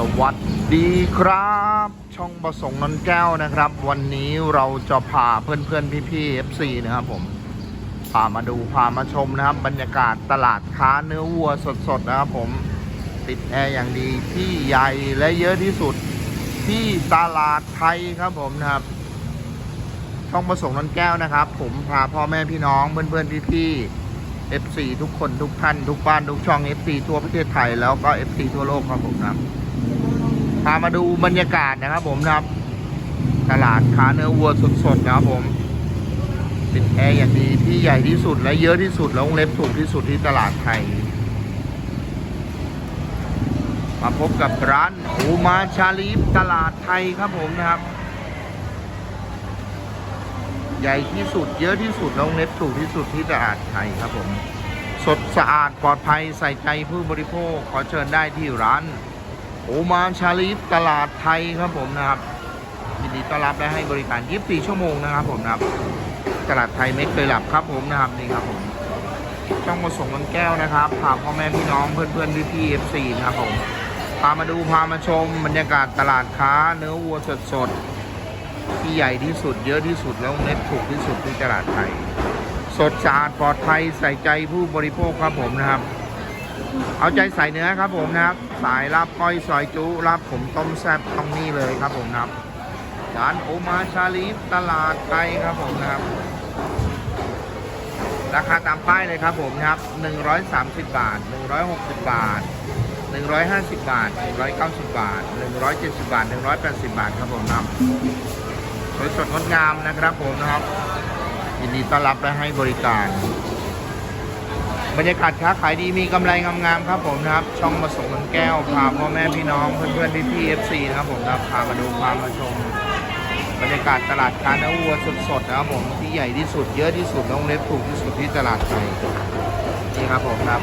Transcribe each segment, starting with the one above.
สวัสดีครับ ช่องประสงค์นนแก้วนะครับ วันนี้เราจะพาเพื่อนๆพี่ๆ FC นะครับผมพามาดูพามาชมนะครับ บรรยากาศตลาดค้าเนื้อวัวสดๆนะครับผมติดแอร์อย่างดีที่ใหญ่และเยอะที่สุดที่ตลาดไทยครับผมนะครับ ช่องประสงค์นนแก้วนะครับ ผมพาพ่อแม่พี่น้องเพื่อนๆพี่ๆ FC ทุกคนทุกท่าน ทุกบ้าน ทุกช่อง FC ทั่วประเทศไทยแล้วก็ FC ทั่วโลกครับผมนะครับ พามาดูบรรยากาศนะครับผมนะครับ ตลาดค้าเนื้อวัวสดๆนะครับผมติดแอร์อย่างดีที่ใหญ่ที่สุดและเยอะที่สุดแล้วงเล็บถูกที่สุดที่ตลาดไทย มาพบกับร้านอูมาชาลีฟตลาดไทยครับผมนะครับ ใหญ่ที่สุดเยอะที่สุดแล้ววงเล็บถูกที่สุดที่ตลาดไทยครับผม สดสะอาดปลอดภัยใส่ใจผู้บริโภคขอเชิญได้ที่ร้าน โอมานชาลีฟตลาดไทยครับผมนะครับยินดีต้อนรับและให้บริการ 24 ชั่วโมงนะครับผมนะครับ ตลาดไทยไม่เคยหลับครับผมนะครับนี่ครับผมช่องมาส่งมันแก้วนะครับพาพ่อแม่พี่น้องเพื่อนๆพี่ๆเอฟซีนะครับผมพามาดูพามาชมบรรยากาศตลาดค้า เนื้อวัวสดๆที่ใหญ่ที่สุดเยอะที่สุดแล้วเน็ตถูกที่สุดที่ตลาดไทย สดสะอาดปลอดภัยใส่ใจผู้บริโภคครับผมนะครับ เอาใจใส่เนื้อครับผมนะครับ สายลาบก้อยซอยจุลาบผมต้มแซ่บต้องนี่เลยครับผมนะครับร้านโอมาชาลีฟตลาดไทยครับผมนะครับ ราคาตามป้ายเลยครับผมนะครับ 130 บาท 160 บาท 150 บาท 190 บาท 170 บาท 180 บาทครับผมนะครับสวยสดงดงามนะครับผมนะครับยินดีต้อนรับและให้บริการ บรรยากาศค้าขายดีมีกำไรงามๆครับผมนะครับ ช่องมาส่งมันแก้วพาพ่อแม่พี่น้องเพื่อนๆพี่ๆเอฟซีนะครับผมนะครับพามาดูพามาชม บรรยากาศตลาดค้าเนื้อวัวสดๆนะครับผมที่ใหญ่ที่สุดเยอะที่สุดน้องเล็บถูกที่สุดที่ตลาดไทยนี่ครับผมครับ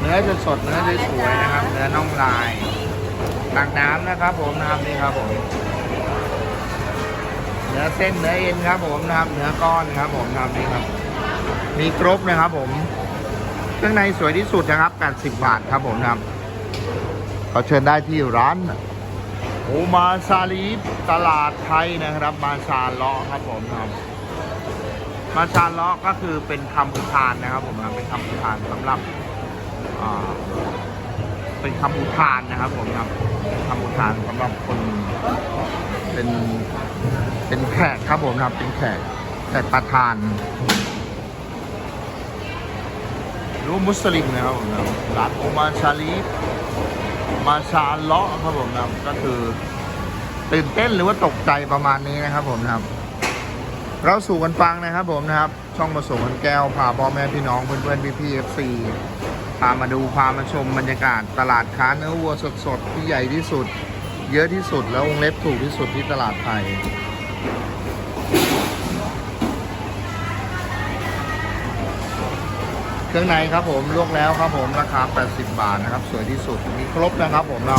เนื้อสดๆเนื้อสวยๆนะครับ เนื้อน่องลายตักน้ำนะครับ ผมนะครับนี่ครับผมเนื้อเส้นเนื้อเอ็นครับผมนะครับเนื้อก้อนครับผมนะครับนี่ครับ มีครบนะครับผม เครื่องในสวยที่สุดนะครับ 80 บาทครับผมนะครับขอเชิญได้ที่ร้านโอมาซาลีตลาดไทยนะครับ มาซาเลาะครับผมครับ มาซาเลาะก็คือเป็นคำอุทานนะครับ ผมครับเป็นคำอุทานสำหรับเป็นคำอุทานนะครับ ผมครับคำอุทานสำหรับคนเป็นเป็นแขกครับผมครับเป็นแขกแขกประธาน รู้มุสลิมนะครับผมนะครับร้านโอมาชาลีฟมาชาเลาะครับผมนะครับก็คือ ตื่นเต้นหรือว่าตกใจประมาณนี้นะครับผมนะครับ เราสู่กันฟังนะครับผมนะครับ ช่องมาส่งกันแก้วพาพ่อแม่พี่น้องเพื่อนๆพี่ๆเอฟซีพามาดูพามาชมบรรยากาศตลาดค้าเนื้อวัวสดๆที่ใหญ่ที่สุด เยอะที่สุดแล้ววงเล็บถูกที่สุดที่ตลาดไทย เครื่องในครับผมลวกแล้วครับผมราคา 80 บาทนะครับ สวยที่สุดมีครบนะครับผมเรา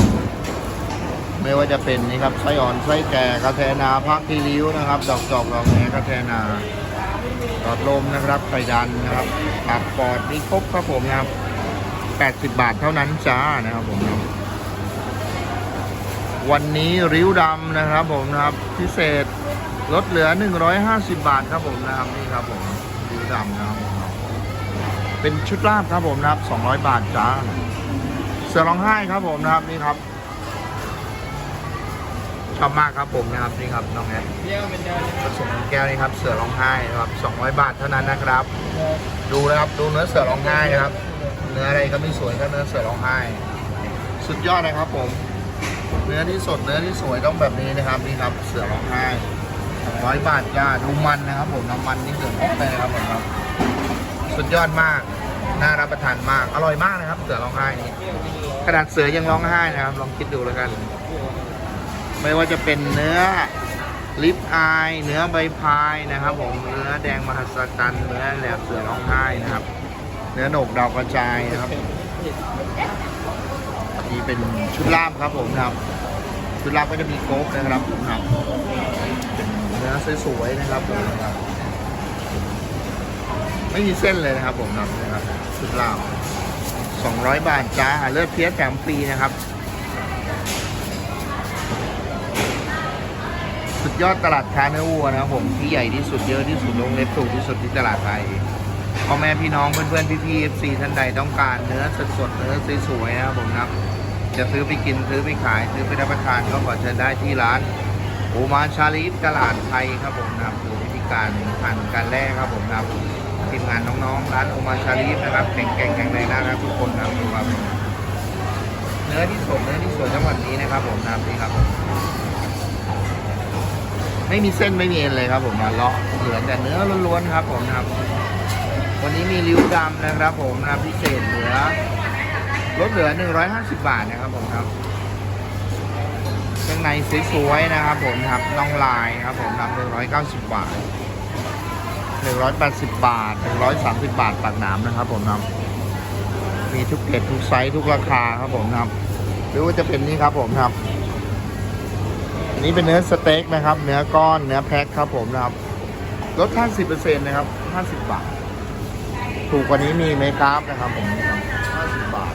ไม่ว่าจะเป็นนี่ครับไส้อ่อนไส้แก่กระแทนาพักทีริ้วนะครับ ดอกจอกดอกแหนกระแทนาหลอดลมนะครับไข่ดันนะครับตับปอดมีครบครับผมนะครับ 80 บาทเท่านั้นจ้านะครับผมนะวันนี้ริ้วดำนะครับ ผมนะครับพิเศษลดเหลือ 150 บาทครับผมนะครับนี่ครับผมริ้วดำนะครับ เป็นชุดลาบครับผมนะครับ200บาทจ้าเสือร้องไห้ครับผมนะครับนี่ครับชอบมากครับผมนะครับนี่ครับน้องแอนผสมแก้วนี่ครับเสือร้องไห้นะครับ200บาทเท่านั้นนะครับ ดูนะครับดูเนื้อเสือร้องไห้นะครับ เนื้ออะไรก็ไม่สวยก็เนื้อเสือร้องไห้ สุดยอดนะครับผม เนื้อที่สดเนื้อที่สวยต้องแบบนี้นะครับนี่ครับเสือร้องไห้200บาทจ้าดูมันนะครับผมน้ำมันนี่เหลืองออกเลยนะครับผมครับ สุดยอดมาก น่ารับประทานมาก อร่อยมากนะครับ เสือร้องไห้นี่ขนาดเสือยังร้องไห้นะครับ ลองคิดดูแล้วกัน ไม่ว่าจะเป็นเนื้อลิปอาย เนื้อใบพายนะครับ ผม เนื้อแดงมหัศจรรย์ เนื้อแหลมเสือร้องไห้นะครับ เนื้อโหนกดาวกระจายนะครับ นี่เป็นชุดลาบครับผมนะครับ ชุดลาบก็จะมีโก๊กนะครับผมครับ เนื้อสวยๆนะครับผมครับ ไม่มีเส้นเลยนะครับผมนะครับสุดลาวสองร้อยบาทจ้าเลือกเพียสแถมฟรีนะครับ สุดยอดตลาดค้าเนื้อวัวนะครับผมที่ใหญ่ที่สุดเยอะที่สุดลงเล็บถูกที่สุดที่ตลาดไทยพ่อแม่พี่น้องเพื่อนๆพี่ๆ FC ท่านใดต้องการเนื้อสดๆเนื้อสวยๆนะครับผมนะจะซื้อไปกินซื้อไปขายซื้อไปรับประทานก็ขอเชิญได้ที่ร้านอูมาชาลีฟตลาดไทยครับผมนะดูวิธีการผ่านการแลกครับผมนะ ทีมงานน้องๆ ร้านโอมาชาลีฟนะครับแข็งๆแข็งแรงนะครับทุกคนนะครับดูครับเนื้อที่สดเนื้อที่สวยจังหวัดนี้นะครับผมนะครับนี่ครับผมไม่มีเส้นไม่มีเอ็นเลยครับผมนะเลาะเหลือแต่เนื้อล้วนๆครับผมนะครับ วันนี้มีริ้วดำนะครับ ผมนะพิเศษเหลือลดเหลือ 150 บาทนะครับผมครับเครื่องในสวยๆนะครับผมครับน้องลายครับผมครับ190 บาท 180 บาท 130 บาทปากหนามนะครับผมครับมีทุกเกรดทุกไซส์ทุกราคาครับผมครับ หรือว่าจะเป็นนี่ครับผมครับอันนี้เป็นเนื้อสเต็กนะครับ เนื้อก้อนเนื้อแพ็คครับผมนะครับลด 50%นะครับ 50 บาท ถูกกว่านี้มีไหมครับนะครับผม50 บาท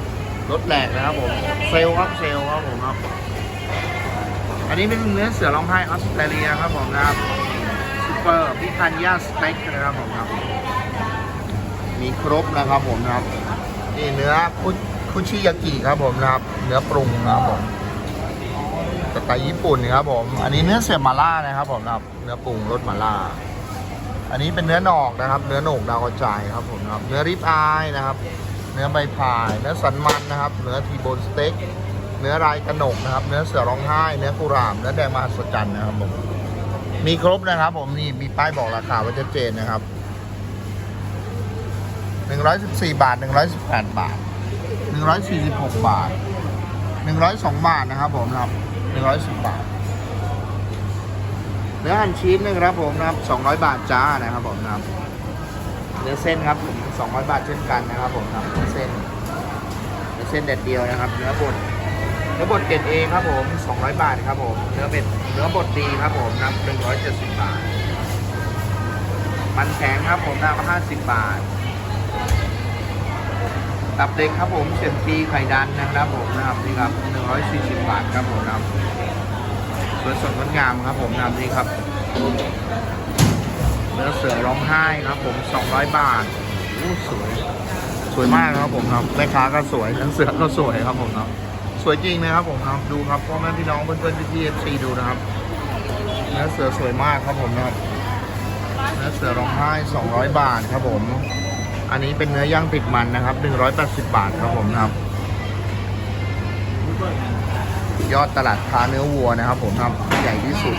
ลดแหลกนะครับผม เซลล์ครับเซลล์ครับผมครับ อันนี้เป็นเนื้อเสือร้องไห้ออสเตรเลียครับผมนะครับ เปอร์พิคันยาสเต็กนะครับผมครับ มีครบนะครับผมนะครับนี่เนื้อคุคุชิยากิครับผมนะครับ เนื้อปรุงนะครับผมสไตล์ญี่ปุ่นครับผม อันนี้เนื้อเสียบมาล่านะครับผมนะครับ เนื้อปรุงรสมาล่า อันนี้เป็นเนื้อหนอกนะครับ เนื้อหนกดาวกระจายครับผมนะครับ เนื้อริบอายนะครับ เนื้อใบพาย เนื้อสันมันนะครับ เนื้อทีโบนสเต็ก เนื้อลายกระหนกนะครับ เนื้อเสือร้องไห้ เนื้อกุหลาบเนื้อแดงมหัศจรรย์นะครับผม มีครบนะครับ ผมนี่มีป้ายบอกราคาไว้ชัดเจนนะครับ114บาท118บาท146บาท102บาทนะครับผมนะครับ110บาทเนื้อหั่นชีสนะครับผมนะครับ200บาทจ้านะครับผมนะครับเนื้อเส้นครับผม200บาทเช่นกันนะครับผมครับเนื้อเส้นเนื้อเส้นเด็ดเดียวนะครับเนื้อบด นื้อบดเกรดเอครับผม 200 บาทครับผม เนื้อเป็ดเนื้อบดดีครับผมนะครับ170 บาท มันแข็งครับผมนะครับ50 บาท ตับเด็กครับผมเสียมซีไข่ดันนะครับผมนะครับนี่ครับ 140 บาทครับผมนะครับสวยสดงดงามครับผมนะครับนี่ครับ เนื้อเสือร้องไห้ครับผม 200 บาทสวย สวยมากครับผมครับแม่ค้าก็สวยทั้งเสือก็สวยครับผมครับ สวยจริงนะครับผมครับดูครับพ่อแม่พี่น้องเพื่อนๆพี่ๆเอฟซีดูนะครับเนื้อเสือสวยมากครับผมนะครับเนื้อเสือร้องไห้ 200 บาทครับผม อันนี้เป็นเนื้อย่างติดมันนะครับ 180 บาทครับผมนะครับ ยอดตลาดค้าเนื้อวัวนะครับ ผมครับใหญ่ที่สุด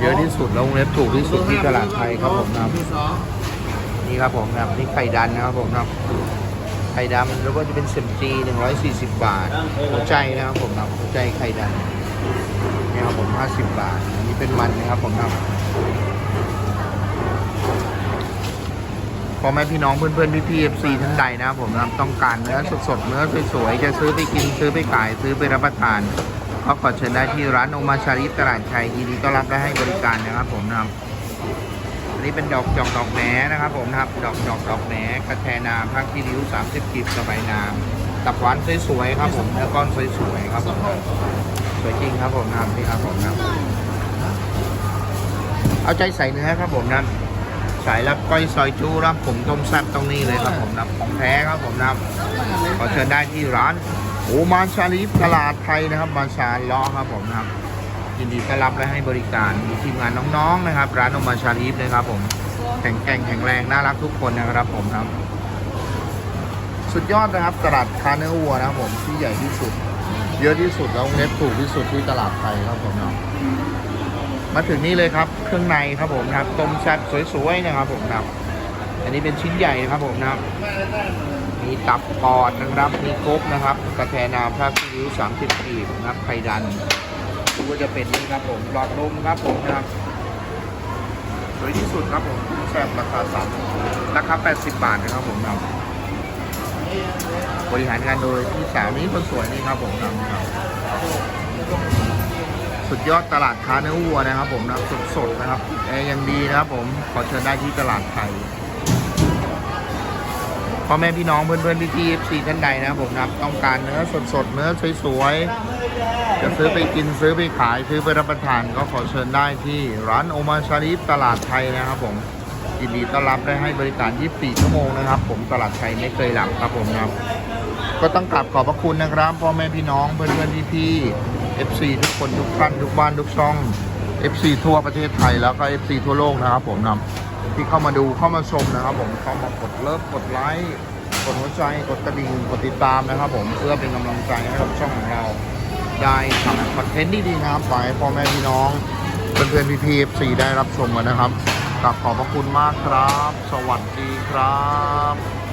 เยอะที่สุดแล้ววงเล็บถูกที่สุดที่ตลาดไทยครับผมนะครับนี่ครับผมนะครับนี่ไข่ดันนะครับผมนะครับ ไข่ดำแล้วก็จะเป็นเซมจี140 บาทหัวใจนะครับผมนะครับหัวใจไข่ดันนี่ครับผม 50 บาท อันนี้เป็นมันนะครับผมนะครับพอแม่พี่น้องเพื่อนเพื่อนพี่พี่เอฟซีท่านใดนะครับผมนะต้องการเนื้อสดๆเนื้อสวยๆจะซื้อไปกินซื้อไปขายซื้อไปรับประทานก็ขอเชิญได้ที่ร้านโอมาชาริตลาดชัยยินดีต้อนรับและให้บริการนะครับผมนะครับ นี้เป็นดอกจอกดอกแหนนะครับ ผมนะครับดอกจอกดอกแหนกระแทนาพักที่ริ้ว30กีบสบายนามตับหวานสวยๆครับ ผมเนื้อก้อนสวยๆครับผมสวยจริงครับผมนะครับนี่ครับผมนะครับเอาใจใส่เนื้อครับผมนะครับสายรับก้อยซอยจูรับผมต้มแซ่บตรงนี้เลยครับผมนะของแท้ครับผมนะขอเชิญได้ที่ร้านโอมาชาลีฟตลาดไทยนะครับ มาชาล้อครับผมนะครับ ยินดีต้อนรับและให้บริการมีทีมงานน้องๆนะครับ ร้านอมาชาลีฟนะครับ ผมแข็งแกร่งแข็งแรงน่ารักทุกคนนะครับ ผมครับ สุดยอดนะครับ ตลาดคาเนื้อวัวนะครับ ผมที่ใหญ่ที่สุด เยอะที่สุดแล้วเน็ตถูกที่สุดที่ตลาดไทยครับผมเนาะมาถึงนี่เลยครับ เครื่องในครับผมนะครับต้มแซ่บสวยๆนะครับ ผมนะครับอันนี้เป็นชิ้นใหญ่นะครับผมนะครับมีตับปอดนะครับ มีกบนะครับ กระแทนาพระคิ้วสามสิบกีบนะครับไข่ดัน ก็จะเป็นนี่ครับผมหลอดลมครับผมนะครับสวยที่สุดครับผมแซ่บราคาสามราคาแปดสิบาทนะครับผมนะครับบริหารงานโดยพี่สาวนี้คนสวยนี่ครับผมนะครับสุดยอดตลาดค้าเนื้อวัวนะครับ ผมนะสดๆนะครับแอร์ยังดีนะครับ ผมขอเชิญได้ที่ตลาดไทย พ่อแม่พี่น้องเพื่อนเพื่อนพี่พี่เอฟซีท่านใดนะผมนับต้องการเนื้อสดสดเนื้อสวยๆจะซื้อไปกินซื้อไปขายซื้อไปรับประทานก็ขอเชิญได้ที่ร้านโอมาชาลีฟตลาดไทยนะครับผมยินดีต้อนรับได้ให้บริการ 24 ชั่วโมงนะครับ ผมตลาดไทยไม่เคยหลับครับผมนะครับ ก็ต้องกราบขอบพระคุณนะครับพ่อแม่พี่น้องเพื่อนเพื่อนพี่พี่เอฟซีทุกคนทุกท่านทุกบ้านทุกช่อง FC ทั่วประเทศไทยแล้วก็ FC ทั่วโลกนะครับผมนะ ที่เข้ามาดูเข้ามาชมนะครับผมเข้ามากดเลิฟกดไลค์กดหัวใจกดกระดิ่งกดติดตามนะครับ ผมเพื่อเป็นกำลังใจให้กับช่องของเรา ได้ทำคอนเทนต์ดีๆนะครับไปพ่อแม่พี่น้องเพื่อนๆพี่ๆ FC ได้รับชมกันนะครับกลับขอบพระคุณมากครับ สวัสดีครับ